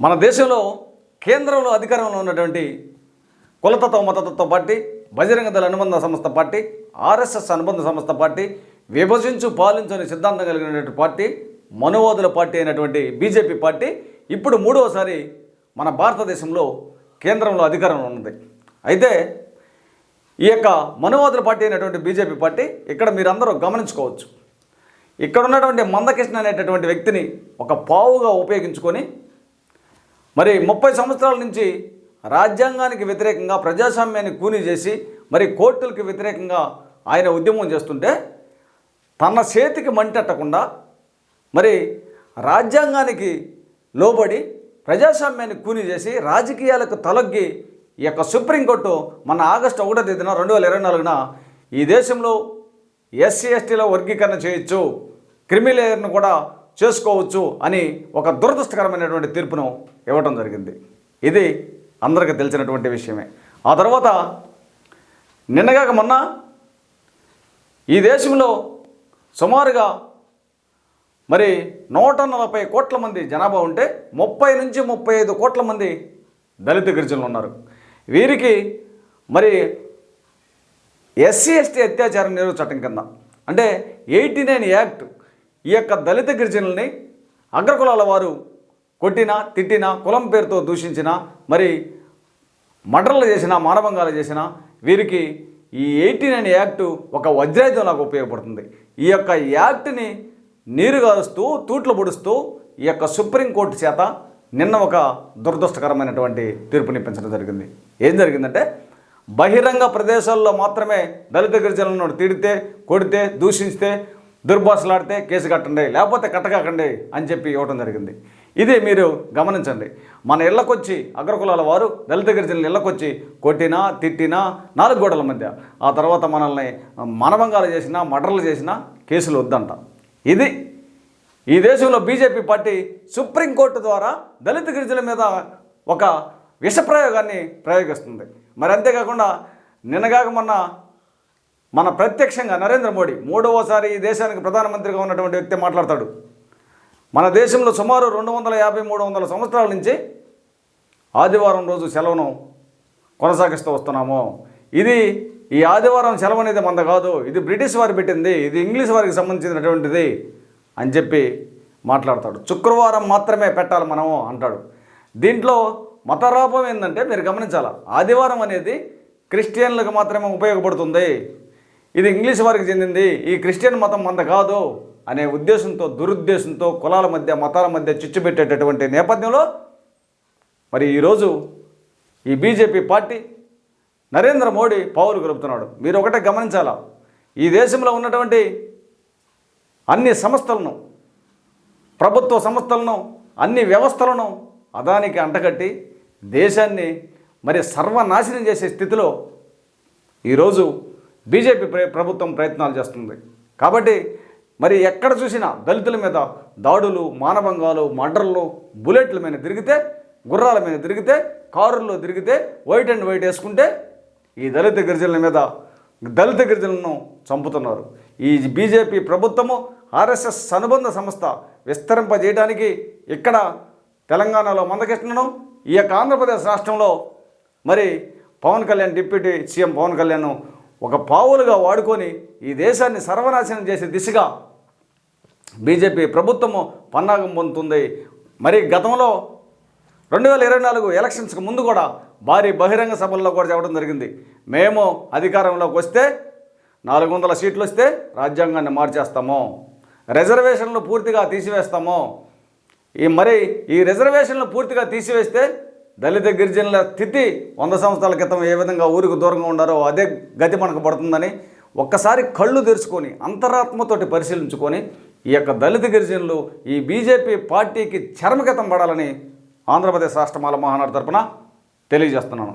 మన దేశంలో కేంద్రంలో అధికారంలో ఉన్నటువంటి కులతత్వ మతతత్వ పార్టీ బజరంగ దళ అనుబంధ సంస్థ పార్టీ ఆర్ఎస్ఎస్ అనుబంధ సంస్థ పార్టీ విభజించు పాలించని సిద్ధాంతం కలిగినటువంటి పార్టీ మనోవాదుల పార్టీ అయినటువంటి బీజేపీ పార్టీ ఇప్పుడు మూడవసారి మన భారతదేశంలో కేంద్రంలో అధికారంలో ఉన్నది. అయితే ఈ యొక్క మనోవాదుల పార్టీ అయినటువంటి బీజేపీ పార్టీ ఇక్కడ మీరందరూ గమనించుకోవచ్చు. ఇక్కడ ఉన్నటువంటి మందకృష్ణ అనేటటువంటి వ్యక్తిని ఒక పావుగా ఉపయోగించుకొని మరి ముప్పై సంవత్సరాల నుంచి రాజ్యాంగానికి వ్యతిరేకంగా ప్రజాస్వామ్యాన్ని కూని చేసి మరి కోర్టులకు వ్యతిరేకంగా ఆయన ఉద్యమం చేస్తుంటే తన చేతికి మంటెట్టకుండా మరి రాజ్యాంగానికి లోబడి ప్రజాస్వామ్యాన్ని కూని చేసి రాజకీయాలకు తలొగ్గి ఈ యొక్క సుప్రీంకోర్టు మన ఆగస్టు ఒకటో తేదీన రెండు వేల ఇరవై నాలుగున ఈ దేశంలో ఎస్సీ ఎస్టీలో వర్గీకరణ చేయొచ్చు. క్రిమిలేయర్ను కూడా చేసుకోవచ్చు అని ఒక దురదృష్టకరమైనటువంటి తీర్పును ఇవ్వటం జరిగింది. ఇది అందరికీ తెలిసినటువంటి విషయమే. ఆ తర్వాత నిన్నగాక మొన్న ఈ దేశంలో సుమారుగా మరి నూట నలభై కోట్ల మంది జనాభా ఉంటే ముప్పై నుంచి ముప్పై ఐదు కోట్ల మంది దళిత గిరిజనులు ఉన్నారు. వీరికి మరి ఎస్సీ ఎస్టీ అత్యాచారం నిరోధ చట్టం కింద అంటే ఎయిటీ నైన్ యాక్ట్ ఈ యొక్క దళిత గిరిజనుల్ని అగ్రకులాల వారు కొట్టినా తిట్టినా కులం పేరుతో దూషించిన మరి మటర్లు చేసిన మానభంగాలు చేసిన వీరికి ఈ ఎయిటీ నైన్ యాక్టు ఒక వజ్రాయుధంలాగా ఉపయోగపడుతుంది. ఈ యొక్క యాక్ట్ని నీరు గారుస్తూ తూట్లు పొడుస్తూ ఈ యొక్క సుప్రీంకోర్టు చేత నిన్న ఒక దురదృష్టకరమైనటువంటి తీర్పునిప్పించడం జరిగింది. ఏం జరిగిందంటే బహిరంగ ప్రదేశాల్లో మాత్రమే దళిత గిరిజనులను తిడితే కొడితే దూషిస్తే దుర్భాషలాడితే కేసు కట్టండి లేకపోతే కట్టకాకండి అని చెప్పి ఇవ్వటం జరిగింది. ఇది మీరు గమనించండి. మన ఇళ్ళకొచ్చి అగ్రకులాల వారు దళిత గిరిజనుల ఇళ్ళకొచ్చి కొట్టినా తిట్టినా నాలుగు గోడల మధ్య ఆ తర్వాత మనల్ని మనభంగాలు చేసినా మర్డర్లు చేసినా కేసులు వద్దంట. ఇది ఈ దేశంలో బీజేపీ పార్టీ సుప్రీంకోర్టు ద్వారా దళిత గిరిజనుల మీద ఒక విషప్రయోగాన్ని ప్రయోగిస్తుంది. మరి అంతేకాకుండా నిన్నగాక మొన్న మన ప్రత్యక్షంగా నరేంద్ర మోడీ మూడవసారి ఈ దేశానికి ప్రధానమంత్రిగా ఉన్నటువంటి వ్యక్తి మాట్లాడతాడు. మన దేశంలో సుమారు రెండు వందల యాభై మూడు వందల సంవత్సరాల నుంచి ఆదివారం రోజు సెలవును కొనసాగిస్తూ వస్తున్నాము. ఇది ఈ ఆదివారం సెలవు అనేది మంద కాదు. ఇది బ్రిటిష్ వారు పెట్టింది. ఇది ఇంగ్లీష్ వారికి సంబంధించినటువంటిది అని చెప్పి మాట్లాడతాడు. శుక్రవారం మాత్రమే పెట్టాలి మనము అంటాడు. దీంట్లో మతరాపం ఏంటంటే మీరు గమనించాలి? ఆదివారం అనేది క్రిస్టియన్లకు మాత్రమే ఉపయోగపడుతుంది. ఇది ఇంగ్లీష్ వారికి చెందింది. ఈ క్రిస్టియన్ మతం మంద కాదు అనే ఉద్దేశంతో దురుద్దేశంతో కులాల మధ్య మతాల మధ్య చిచ్చు పెట్టేటటువంటి నేపథ్యంలో మరి ఈరోజు ఈ బీజేపీ పార్టీ నరేంద్ర మోడీ పావులు గెలుపుతున్నాడు. మీరు ఒకటే గమనించాలా? ఈ దేశంలో ఉన్నటువంటి అన్ని సంస్థలను ప్రభుత్వ సంస్థలను అన్ని వ్యవస్థలను అదానికి అంటగట్టి దేశాన్ని మరి సర్వనాశనం చేసే స్థితిలో ఈరోజు బీజేపీ ప్ర- ప్రభుత్వం ప్రయత్నాలు చేస్తుంది. కాబట్టి మరి ఎక్కడ చూసినా దళితుల మీద దాడులు మానభంగాలు మర్డర్లు బుల్లెట్ల మీద తిరిగితే గుర్రాల మీద తిరిగితే కారుల్లో తిరిగితే వైట్ అండ్ వైట్ వేసుకుంటే ఈ దళిత గిరిజనుల మీద దళిత గిరిజనులను చంపుతున్నారు. ఈ బీజేపీ ప్రభుత్వము ఆర్ఎస్ఎస్ అనుబంధ సంస్థ విస్తరింపజేయడానికి ఇక్కడ తెలంగాణలో మందకృష్ణను ఈ యొక్క ఆంధ్రప్రదేశ్ రాష్ట్రంలో మరి పవన్ కళ్యాణ్ డిప్యూటీ సీఎం పవన్ కళ్యాణ్ ఒక పావులుగా వాడుకొని ఈ దేశాన్ని సర్వనాశనం చేసే దిశగా బీజేపీ ప్రభుత్వము పన్నాగం పొందుతుంది. మరి గతంలో రెండు వేల ఇరవై నాలుగు ఎలక్షన్స్కి ముందు కూడా భారీ బహిరంగ సభల్లో కూడా చెప్పడం జరిగింది. మేము అధికారంలోకి వస్తే నాలుగు వందల సీట్లు వస్తే రాజ్యాంగాన్ని మార్చేస్తాము. రిజర్వేషన్లు పూర్తిగా తీసివేస్తాము. ఈ మరి ఈ రిజర్వేషన్లు పూర్తిగా తీసివేస్తే దళిత గిరిజనుల స్థితి వంద సంవత్సరాల క్రితం ఏ విధంగా ఊరికి దూరంగా ఉండారో అదే గతి మనకు పడుతుందని ఒక్కసారి కళ్ళు తెరుచుకొని అంతరాత్మతోటి పరిశీలించుకొని ఈ యొక్క దళిత గిరిజనులు ఈ బీజేపీ పార్టీకి చర్మగతం పడాలని ఆంధ్రప్రదేశ్ రాష్ట్రమాల మహానాడు తరపున తెలియజేస్తున్నాను.